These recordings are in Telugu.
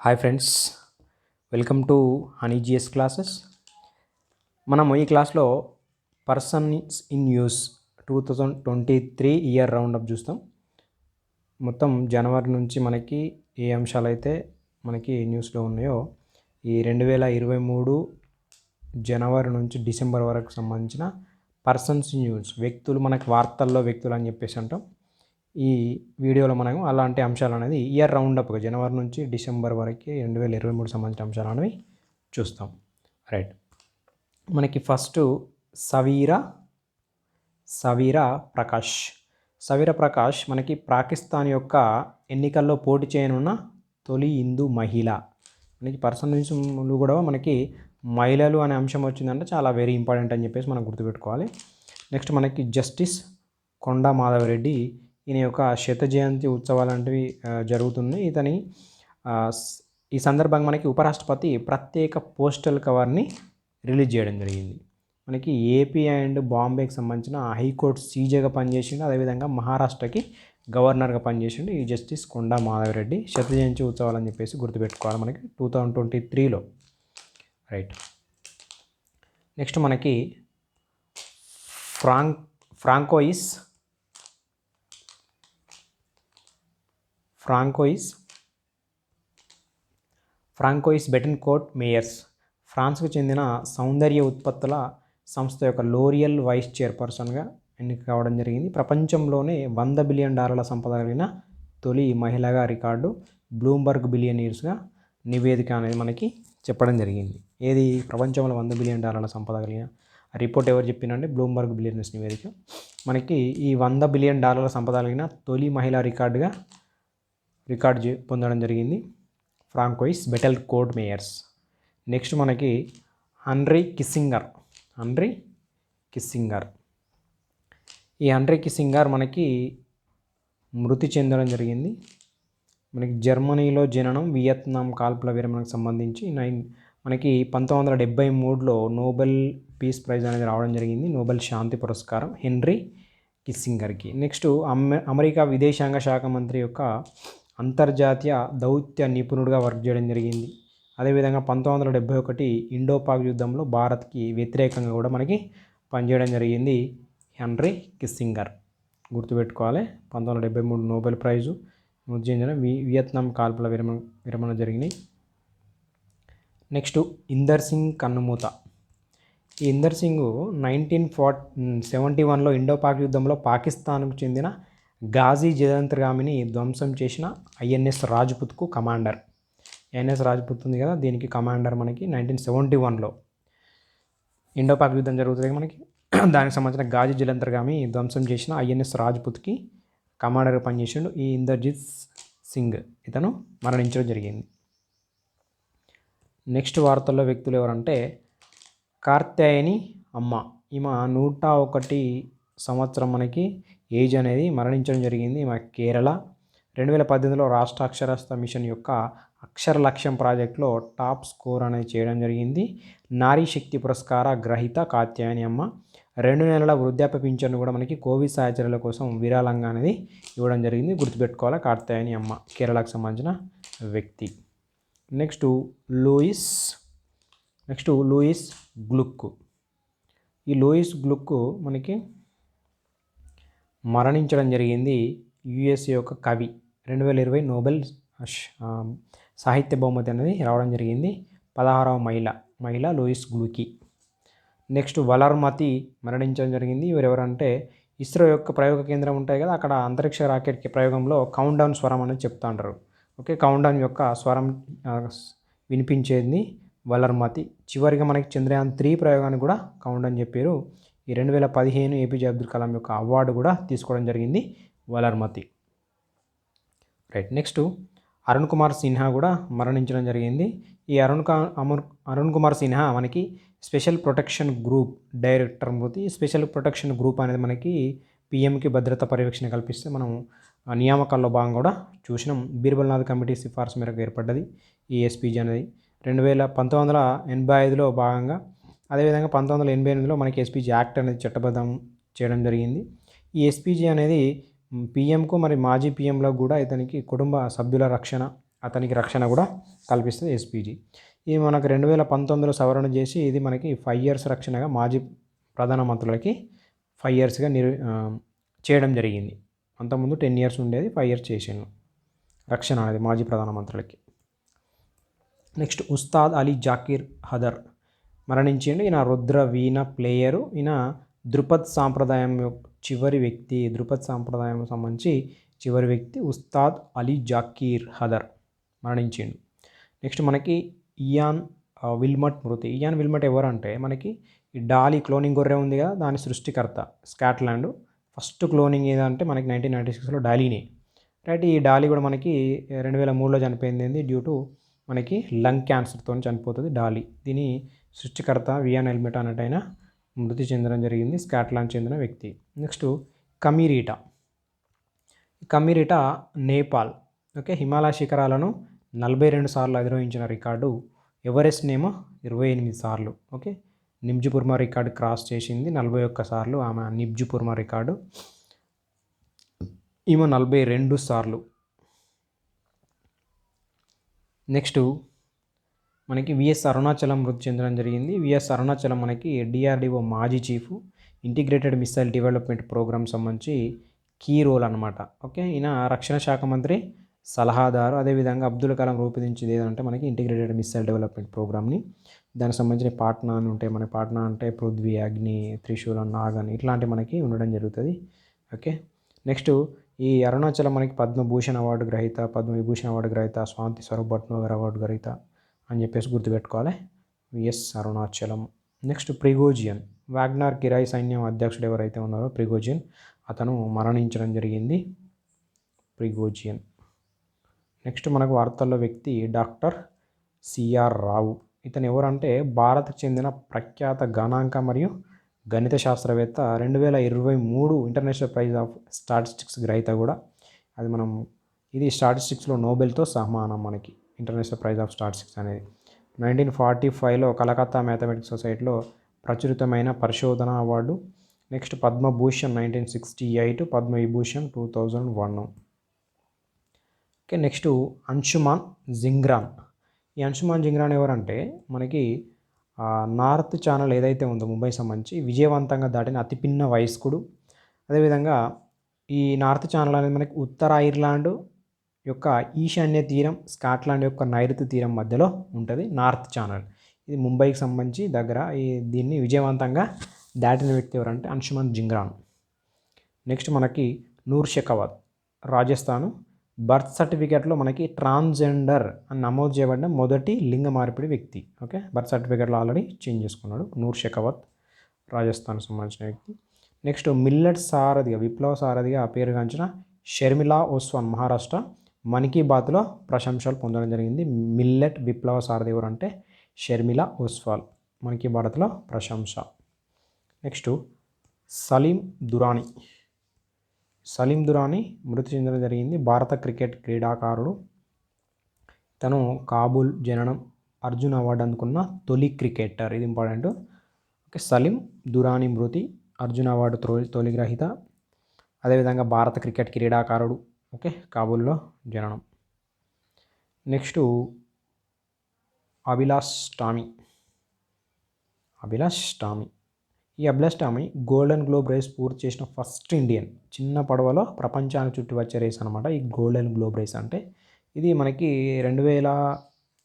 హాయ్ ఫ్రెండ్స్ వెల్కమ్ టు హనీజిఎస్ క్లాసెస్. మనం ఈ క్లాస్లో persons in news two thousand twenty three year roundup చూస్తాం. మొత్తం జనవరి నుంచి మనకి ఏ అంశాలు అయితే మనకి న్యూస్లో ఉన్నాయో ఈ రెండు వేల ఇరవై మూడు జనవరి నుంచి డిసెంబర్ వరకు సంబంధించిన పర్సన్స్ న్యూస్ వ్యక్తులు మనకి వార్తల్లో వ్యక్తులు అని చెప్పేసి అంటాం. ఈ వీడియోలో మనం అలాంటి అంశాలు అనేది ఇయర్ రౌండ్ అప్గా జనవరి నుంచి డిసెంబర్ వరకు రెండు వేల ఇరవై మూడు సంబంధించిన అంశాలు అనేవి చూస్తాం. రైట్. మనకి ఫస్ట్ సవీర సవీర ప్రకాష్. సవీర ప్రకాష్ మనకి పాకిస్తాన్ యొక్క ఎన్నికల్లో పోటీ చేయనున్న తొలి హిందూ మహిళ. మనకి పర్సనల్ కూడా మనకి మహిళలు అనే అంశం వచ్చిందంటే చాలా వెరీ ఇంపార్టెంట్ అని చెప్పేసి మనం గుర్తుపెట్టుకోవాలి. నెక్స్ట్ మనకి జస్టిస్ కొండా మాధవరెడ్డి ఈయన యొక్క శత జయంతి ఉత్సవాలు లాంటివి జరుగుతున్నాయి. ఇతని ఈ సందర్భంగా మనకి ఉపరాష్ట్రపతి ప్రత్యేక పోస్టల్ కవర్ని రిలీజ్ చేయడం జరిగింది. మనకి ఏపీ అండ్ బాంబేకి సంబంధించిన హైకోర్టు సీజేగా పనిచేసిండు. అదేవిధంగా మహారాష్ట్రకి గవర్నర్గా పనిచేసిండు ఈ జస్టిస్ కొండా మాధవరెడ్డి. శత జయంతి ఉత్సవాలు అని చెప్పేసి గుర్తుపెట్టుకోవాలి మనకి టూ థౌజండ్ ట్వంటీ త్రీలో. రైట్. నెక్స్ట్ మనకి Frank Francoise Francoise Francoise Bettencourt Meyers ఫ్రాన్స్కు చెందిన సౌందర్య ఉత్పత్తుల సంస్థ యొక్క లోరియల్ వైస్ చైర్పర్సన్గా ఎన్నిక కావడం జరిగింది. ప్రపంచంలోనే వంద బిలియన్ డాలర్ల సంపద కలిగిన తొలి మహిళగా రికార్డు బ్లూంబర్గ్ బిలియనీర్స్గా నివేదిక అనేది మనకి చెప్పడం జరిగింది. ఏది? ప్రపంచంలో వంద బిలియన్ డాలర్ల సంపద కలిగిన రిపోర్ట్ ఎవరు చెప్పిందంటే బ్లూంబర్గ్ బిలియనీర్స్ నివేదిక. మనకి ఈ వంద బిలియన్ డాలర్ల సంపద కలిగిన తొలి మహిళా రికార్డుగా రికార్డ్ పొందడం జరిగింది. Francoise Bettencourt Meyers. నెక్స్ట్ మనకి హన్రీ కిస్సింగర్. హన్రీ కిస్సింగర్. ఈ హన్రీ కిస్సింగర్ మనకి మృతి చెందడం జరిగింది. మనకి జర్మనీలో జననం వియత్నాం కాల్పుల విరమణకు సంబంధించి నైన్ మనకి పంతొమ్మిది వందల డెబ్బై మూడులో నోబెల్ పీస్ ప్రైజ్ అనేది రావడం జరిగింది. నోబెల్ శాంతి పురస్కారం హెన్రీ కిస్సింగర్కి. నెక్స్ట్ అమె అమెరికా విదేశాంగ శాఖ మంత్రి యొక్క అంతర్జాతీయ దౌత్య నిపుణుడిగా వర్క్ చేయడం జరిగింది. అదేవిధంగా పంతొమ్మిది వందల డెబ్బై ఒకటి ఇండో పాక్ యుద్ధంలో భారత్కి వ్యతిరేకంగా కూడా మనకి పనిచేయడం జరిగింది హెన్రీ కిస్సింగర్. గుర్తుపెట్టుకోవాలి పంతొమ్మిది వందల డెబ్బై మూడు నోబెల్ ప్రైజు ఉజ్జయించిన వి వియత్నాం కాల్పుల విరమణ విరమణ జరిగినాయి. నెక్స్ట్ ఇందర్ సింగ్ కన్నుమూత. ఈ ఇందర్ సింగ్ నైన్టీన్ ఫార్ట్ సెవెంటీ వన్లో ఇండో పాక్ యుద్ధంలో పాకిస్తాన్కు చెందిన గాజీ జయంత్రగామిని ధ్వంసం చేసిన ఐఎన్ఎస్ రాజ్పుత్కు కమాండర్. ఐఎన్ఎస్ రాజ్పుత్ ఉంది కదా దీనికి కమాండర్ మనకి నైన్టీన్ సెవెంటీ వన్లో. ఇండో పాక్ యుద్ధం జరుగుతుంది మనకి. దానికి సంబంధించిన గాజీ జలంతర్గామి ధ్వంసం చేసిన ఐఎన్ఎస్ రాజ్పుత్కి కమాండర్గా పనిచేసిండు ఈ ఇందర్జిత్ సింగ్. ఇతను మరణించడం జరిగింది. నెక్స్ట్ వార్తల్లో వ్యక్తులు ఎవరంటే కార్త్యాయని అమ్మ. ఈమె నూట ఒకటి సంవత్సరం మనకి ఏజ్ అనేది మరణించడం జరిగింది. మా కేరళ రెండు వేల పద్దెనిమిదిలో రాష్ట్ర అక్షరాస్యత మిషన్ యొక్క అక్షర లక్ష్యం ప్రాజెక్టులో టాప్ స్కోర్ అనేది చేయడం జరిగింది. నారీ శక్తి పురస్కార గ్రహీత కాత్యాయని అమ్మ. రెండు నెలల వృద్ధాప్య పింఛను కూడా మనకి కోవిడ్ సహచర్యల కోసం విరాళంగా అనేది ఇవ్వడం జరిగింది. గుర్తుపెట్టుకోవాలి? కార్త్యాయని అమ్మ. కేరళకు సంబంధించిన వ్యక్తి. Next Louise. Next Louise Gluck ఈ లూయిస్ గ్లుక్ మనకి మరణించడం జరిగింది యుఎస్ఏ యొక్క కవి. రెండు వేల ఇరవై నోబెల్ సాహిత్య బహుమతి అనేది రావడం జరిగింది. పదహారవ మహిళ మహిళ లూయిస్ గ్లూకి. నెక్స్ట్ వలర్మతి మరణించడం జరిగింది. ఎవరెవరంటే ఇస్రో యొక్క ప్రయోగ కేంద్రం ఉంటాయి కదా అక్కడ అంతరిక్ష రాకెట్ ప్రయోగంలో కౌంట్ డౌన్ స్వరం అనేది చెప్తా ఉంటారు ఓకే కౌంట్ డౌన్ యొక్క స్వరం వినిపించేది వలర్మతి. చివరిగా మనకి చంద్రయాన్ త్రీ ప్రయోగాన్ని కూడా కౌంట్ డౌన్ చెప్పారు. ఈ రెండు వేల పదిహేను ఏపీజే అబ్దుల్ కలాం యొక్క అవార్డు కూడా తీసుకోవడం జరిగింది వలర్మతి. రైట్ నెక్స్ట్ అరుణ్ కుమార్ సిన్హా కూడా మరణించడం జరిగింది. ఈ అరుణ్ కా అమర్ అరుణ్ కుమార్ సిన్హా మనకి స్పెషల్ ప్రొటెక్షన్ గ్రూప్ డైరెక్టర్ మృతి స్పెషల్ ప్రొటెక్షన్ గ్రూప్ అనేది మనకి పిఎంకి భద్రత పర్యవేక్షణ కల్పిస్తే మనం నియామకాల్లో భాగం కూడా చూసినాం. బీర్బల్నాథ్ కమిటీ సిఫార్సు మేరకు ఏర్పడ్డది ఈ ఎస్పీజీ అనేది. రెండు వేల పంతొమ్మిది వందల ఎనభై ఐదులో భాగంగా అదేవిధంగా పంతొమ్మిది వందల ఎనభై ఎనిమిదిలో మనకి ఎస్పీజీ యాక్ట్ అనేది చట్టబద్ధం చేయడం జరిగింది. ఈ ఎస్పీజీ అనేది పిఎంకు మరి మాజీ పిఎంలో కూడా ఇతనికి కుటుంబ సభ్యుల రక్షణ అతనికి రక్షణ కూడా కల్పిస్తుంది ఎస్పీజీ ఇది మనకు రెండు వేల పంతొమ్మిదిలో సవరణ చేసి ఇది మనకి ఫైవ్ ఇయర్స్ రక్షణగా మాజీ ప్రధానమంత్రులకి ఫైవ్ ఇయర్స్గా నిర్ చేయడం జరిగింది. అంతకుముందు టెన్ ఇయర్స్ ఉండేది ఫైవ్ ఇయర్స్ చేసాను రక్షణ అనేది మాజీ ప్రధానమంత్రులకి. నెక్స్ట్ ఉస్తాద్ అలీ జాకీర్ హదర్. మరణించిండు. ఈయన రుద్ర వీణ ప్లేయరు. ఈయన దృపద్ సాంప్రదాయం యొక్క చివరి వ్యక్తి దృపద్ సాంప్రదాయం సంబంధించి చివరి వ్యక్తి ఉస్తాద్ అలీ జాకీర్ హదర్ మరణించిండు. నెక్స్ట్ మనకి ఇయాన్ విల్మట్ మృతి. ఇయాన్ విల్మట్ ఎవరంటే మనకి ఈ డాలీ క్లోనింగ్ గొర్రె ఉంది కదా దాని సృష్టికర్త స్కాట్లాండ్. ఫస్ట్ క్లోనింగ్ ఏదంటే మనకి నైన్టీన్ నైంటీ సిక్స్లో డాలీనే. రైట్ ఈ డాలీ కూడా మనకి రెండు వేల మూడులో చనిపోయింది. డ్యూ టు మనకి లంగ్ క్యాన్సర్తో చనిపోతుంది డాలీ. దీని సృష్టికర్త వియాన్ ఎల్మెట్ అన్నట్టయిన మృతి చెందడం జరిగింది స్కాట్లాండ్ చెందిన వ్యక్తి. నెక్స్ట్ కమీరీటా. కమీరీటా నేపాల్. ఓకే హిమాలయ శిఖరాలను నలభై రెండు సార్లు అధిరోహించిన రికార్డు ఎవరెస్ట్ నేమో ఇరవై ఎనిమిది సార్లు. ఓకే నిబ్జుపుర్మా రికార్డు క్రాస్ చేసింది నలభై ఒక్క సార్లు ఆమె నిబ్జుపుర్మా రికార్డు ఈమె నలభై రెండు సార్లు. నెక్స్ట్ మనకి విఎస్ అరుణాచలం మృతి చెందడం జరిగింది. విఎస్ అరుణాచలం మనకి డిఆర్డిఓ మాజీ chief integrated missile development programme సంబంధించి కీ రోల్ అనమాట ఓకే ఈయన రక్షణ శాఖ మంత్రి సలహాదారు అదేవిధంగా అబ్దుల్ కలాం రూపొందించింది ఏదంటే మనకి ఇంటిగ్రేటెడ్ మిసైల్ డెవలప్మెంట్ ప్రోగ్రామ్ని దానికి సంబంధించిన పాట్నా అని ఉంటాయి మన పాట్నా అంటే పృథ్వీ అగ్ని త్రిశూలం నాగన్ ఇట్లాంటి మనకి ఉండడం జరుగుతుంది. ఓకే నెక్స్ట్ ఈ అరుణాచలం మనకి పద్మభూషణ్ అవార్డు గ్రహీత పద్మవిభూషణ్ అవార్డు గ్రహీత స్వాతి స్వరూప్ భట్నగర్ అవార్డు గ్రహీత అని చెప్పేసి గుర్తుపెట్టుకోవాలి. VS Arunachalam. Next Prigozhin. Wagner కిరాయి సైన్యం అధ్యక్షుడు ఎవరైతే ఉన్నారో ప్రిగోజియన్ అతను మరణించడం జరిగింది. ప్రిగోజియన్. నెక్స్ట్ మనకు వార్తల్లో వ్యక్తి డాక్టర్ సిఆర్ రావు. ఇతను ఎవరంటే భారత్కు చెందిన ప్రఖ్యాత గణాంక మరియు గణిత శాస్త్రవేత్త రెండు వేల ఇరవై మూడు ఇంటర్నేషనల్ ప్రైజ్ ఆఫ్ స్టాటిస్టిక్స్ గ్రహీత కూడా. అది మనం ఇది స్టాటిస్టిక్స్లో నోబెల్తో సమానం మనకి. ఇంటర్నేషనల్ ప్రైజ్ ఆఫ్ స్టాటిస్టిక్స్ అనేది. నైన్టీన్ ఫార్టీ ఫైవ్లో కలకత్తా మ్యాథమెటిక్స్ సొసైటీలో ప్రచురితమైన పరిశోధన award. Next Padma Bhushan nineteen sixty eight Padma Vibhushan two thousand one. Okay next Anshuman Jhingran. ఈ అంశుమాన్ జింగ్రాన్ ఎవరంటే మనకి నార్త్ ఛానల్ ఏదైతే ఉందో ముంబై సంబంధించి విజయవంతంగా దాటిన అతి పిన్న వయస్కుడు. అదేవిధంగా ఈ నార్త్ ఛానల్ అనేది మనకి ఉత్తర ఐర్లాండ్ యొక్క ఈశాన్య తీరం స్కాట్లాండ్ యొక్క నైరుతి తీరం మధ్యలో ఉంటుంది నార్త్ ఛానల్ ఇది ముంబైకి సంబంధించి దగ్గర ఈ దీన్ని విజయవంతంగా దాటిన వ్యక్తి ఎవరంటే అంశుమన్ జింగ్రాన్. నెక్స్ట్ మనకి నూర్ షెకావత్ రాజస్థాన్. బర్త్ సర్టిఫికేట్లో మనకి ట్రాన్స్జెండర్ అని నమోదు చేయబడిన మొదటి లింగ మార్పిడి వ్యక్తి ఓకే? బర్త్ సర్టిఫికేట్లో ఆల్రెడీ చేంజ్ చేసుకున్నాడు నూర్ షెకావత్ రాజస్థాన్ సంబంధించిన వ్యక్తి. నెక్స్ట్ మిల్లెట్ సారథిగా విప్లవ సారథిగా పేరుగాంచిన షర్మిలా ఓస్వాన్ మహారాష్ట్ర. మన్ కీ బాత్లో ప్రశంసలు పొందడం జరిగింది. మిల్లెట్ విప్లవ సారథి ఎవరు అంటే షర్మిల ఓస్వాల్ మన్ కీ బాత్లో ప్రశంస. నెక్స్ట్ సలీం దురానీ సలీం దురానీ మృతి చెందడం జరిగింది. భారత క్రికెట్ క్రీడాకారుడు. తను కాబూల్ జననం అర్జున్ అవార్డు అందుకున్న తొలి క్రికెటర్. ఇది ఇంపార్టెంట్. ఓకే సలీం దురానీ మృతి అర్జున్ అవార్డు తొలి తొలి గ్రహీత. అదేవిధంగా భారత క్రికెట్ క్రీడాకారుడు ఓకే? కాబూల్లో జననం. నెక్స్ట్ అభిలాష్ టామీ అభిలాష్ టామీ ఈ Abhilash Tomy golden globe race పూర్తి చేసిన ఫస్ట్ ఇండియన్. చిన్న పడవలో ప్రపంచాన్ని చుట్టి వచ్చే రేస్ అనమాట ఈ గోల్డెన్ గ్లోబ్ రేస్ అంటే. ఇది మనకి రెండు వేల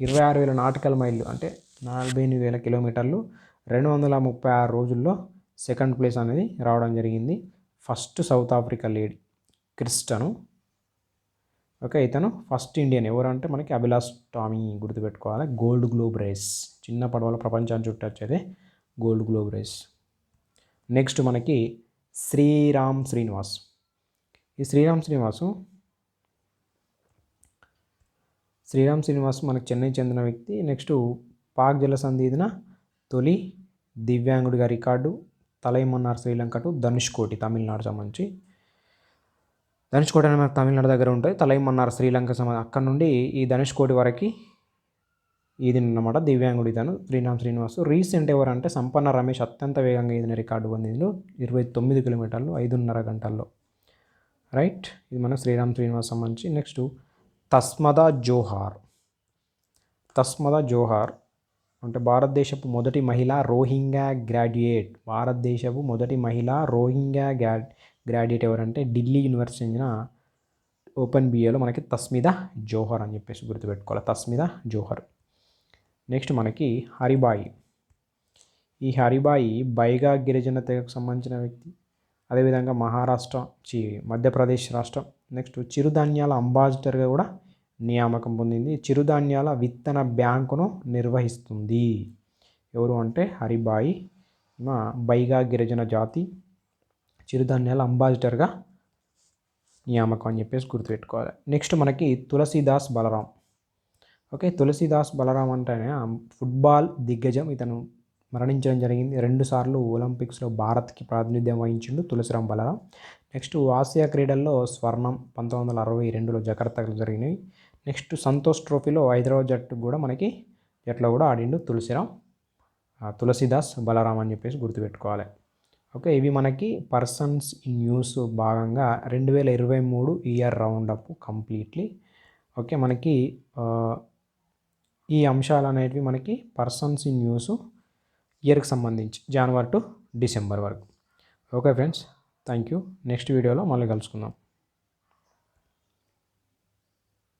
ఇరవై ఆరు వేల నాటికల్ మైళ్ళు అంటే నలభై ఎనిమిది వేల కిలోమీటర్లు రెండు వందల ముప్పై ఆరు రోజుల్లో సెకండ్ ప్లేస్ అనేది రావడం జరిగింది. ఫస్ట్ సౌత్ ఆఫ్రికా లేడీ క్రిస్టను. ఓకే ఇతను ఫస్ట్ ఇండియన్. ఎవరంటే మనకి అభిలాష్ టామీ గుర్తుపెట్టుకోవాలి. Gold globe race. చిన్న పడవల ప్రపంచాన్ని చుట్టూ గోల్డ్ గ్లోబ్ రేస్. నెక్స్ట్ మనకి శ్రీరామ్ శ్రీనివాస్. ఈ శ్రీరామ్ శ్రీనివాసు శ్రీరామ్ శ్రీనివాస్ మనకు చెన్నై చెందిన వ్యక్తి. నెక్స్ట్ పాక్ జలసంధిదిన తొలి దివ్యాంగుడిగా రికార్డు తలైమన్నార్ శ్రీలంకటు ధనుష్కోటి తమిళనాడు సంబంధించి. ధనుష్కోటి అనేది మనకు తమిళనాడు దగ్గర ఉంటుంది తలైమన్నారు శ్రీలంక సంబంధ అక్కడ నుండి ఈ ధనుష్కోటి వరకు ఇది అన్నమాట దివ్యాంగుడు ఇతను శ్రీరామ్ శ్రీనివాస్. రీసెంట్ ఎవరంటే సంపన్న రమేష్ అత్యంత వేగంగా ఈదిన రికార్డు పొందిండు. ఇరవై తొమ్మిది కిలోమీటర్లు ఐదున్నర గంటల్లో. రైట్? ఇది మన శ్రీరామ్ శ్రీనివాస్ సంబంధించి. నెక్స్ట్ తస్మదా జోహార్. తస్మదా జోహార్ అంటే భారతదేశపు మొదటి మహిళ రోహింగ్యా గ్రాడ్యుయేట్. భారతదేశపు మొదటి మహిళ రోహింగ్యా గ్రాడ్ గ్రాడ్యుయేట్ ఎవరంటే ఢిల్లీ యూనివర్సిటీ చెందిన ఓపెన్ బిఏలో మనకి తస్మిద జోహర్ అని చెప్పేసి గుర్తుపెట్టుకోవాలి. తస్మిద జోహర్. నెక్స్ట్ మనకి హరిబాయి. ఈ హరిబాయి బైగా గిరిజన తెగకు సంబంధించిన వ్యక్తి. అదేవిధంగా మహారాష్ట్ర చి మధ్యప్రదేశ్ రాష్ట్రం. నెక్స్ట్ చిరుధాన్యాల అంబాసిడర్గా కూడా నియామకం పొందింది. చిరుధాన్యాల విత్తన బ్యాంకును నిర్వహిస్తుంది. ఎవరు అంటే హరిబాయి? మా బైగా గిరిజన జాతి. చిరుధాన్యాల అంబాసిడర్గా నియామకం అని చెప్పేసి గుర్తుపెట్టుకోవాలి. నెక్స్ట్ మనకి తులసీదాస్ బలరాం. ఓకే తులసీదాస్ బలరాం అంటే ఫుట్బాల్ దిగ్గజం. ఇతను మరణించడం జరిగింది. రెండుసార్లు ఒలింపిక్స్లో భారత్కి ప్రాతినిధ్యం వహించిండు తులసిరాం బలరాం. నెక్స్ట్ ఆసియా క్రీడల్లో స్వర్ణం పంతొమ్మిది వందల అరవై రెండులో జకర్తలు జరిగినాయి నెక్స్ట్ సంతోష్ ట్రోఫీలో హైదరాబాద్ జట్టు కూడా మనకి జట్లో కూడా ఆడిండు తులసిరాం తులసిదాస్ బలరాం అని చెప్పేసి గుర్తుపెట్టుకోవాలి. ఓకే ఇవి మనకి పర్సన్స్ ఇన్ న్యూస్ భాగంగా రెండు వేల ఇరవై మూడు year round up completely. Okay మనకి ఈ అంశాలు అనేటివి మనకి పర్సన్స్ ఇన్ న్యూస్ ఇయర్కి సంబంధించి జనవరి టు డిసెంబర్ వరకు. Okay friends thank you next వీడియోలో మళ్ళీ కలుసుకుందాం.